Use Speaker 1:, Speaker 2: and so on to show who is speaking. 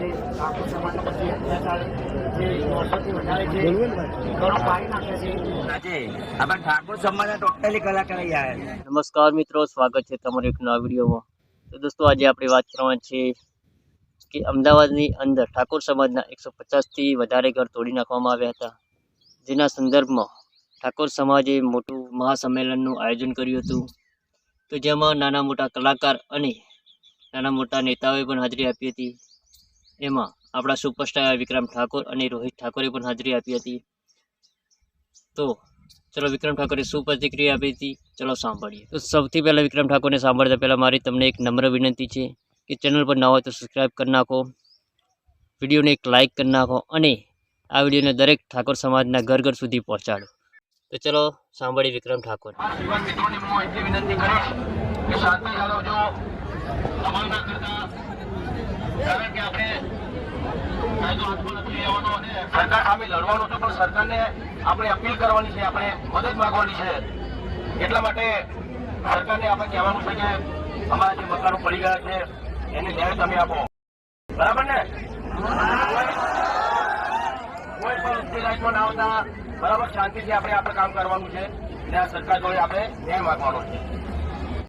Speaker 1: જે ઠાકોર સમાજના પ્રત્યે અત્યાચાર જે વર્ષોથી વધારે છે ઘણો પાડી નાખે છે.
Speaker 2: આજે આપણે ઠાકોર સમાજના ટોટલી કલાકાર આવ્યા
Speaker 3: નમસ્કાર મિત્રો સ્વાગત છે તમારું એક નવા વિડીયોમાં. તો દોસ્તો આજે આપણે વાત કરવાની છે કે અમદાવાદની અંદર ઠાકોર સમાજના એકસો પચાસથી વધારે ઘર તોડી નાખવામાં આવ્યા હતા. જેના સંદર્ભમાં ઠાકોર સમાજે મોટું મહાસંમેલનનું આયોજન કર્યું હતું. તો જેમાં નાના મોટા કલાકાર અને નાના મોટા નેતાઓએ પણ હાજરી આપી હતી. એમાં આપણા સુપરસ્ટાર વિક્રમ ઠાકોર અને રોહિત ઠાકોરે પણ હાજરી આપી હતી. તો ચલો વિક્રમ ઠાકોરે શું પ્રતિક્રિયા આપી હતી? ચલો સાંભળીએ. તો સૌથી પહેલાં વિક્રમ ઠાકોરને સાંભળતા પહેલાં મારી તમને એક નમ્ર વિનંતી છે કે ચેનલ પર ના હોય તો સબસ્ક્રાઈબ કરી નાખો. વિડીયોને એક લાઇક કરી નાખો અને આ વિડીયોને દરેક ઠાકોર સમાજના ઘર ઘર સુધી પહોંચાડો. તો ચલો સાંભળીએ વિક્રમ ઠાકોર.
Speaker 4: વિનંતી કરીશ કે કાયદો સરકાર સામે લડવાનું છે, પણ સરકારને આપણે અપીલ કરવાની છે, આપણે મદદ માંગવાની છે. એટલા માટે સરકારને આપણે કહેવાનું છે કે અમારા જે મકાનો પડી ગયા છે, એને ન્યાય તમે આપો. બરાબર ને? કોઈ પણ ઉશ્કેરાઈમાં ના આવતા, બરાબર, શાંતિથી આપણે આપણે કામ કરવાનું છે અને આ સરકાર જોડે આપણે ન્યાય માંગવાનો છે.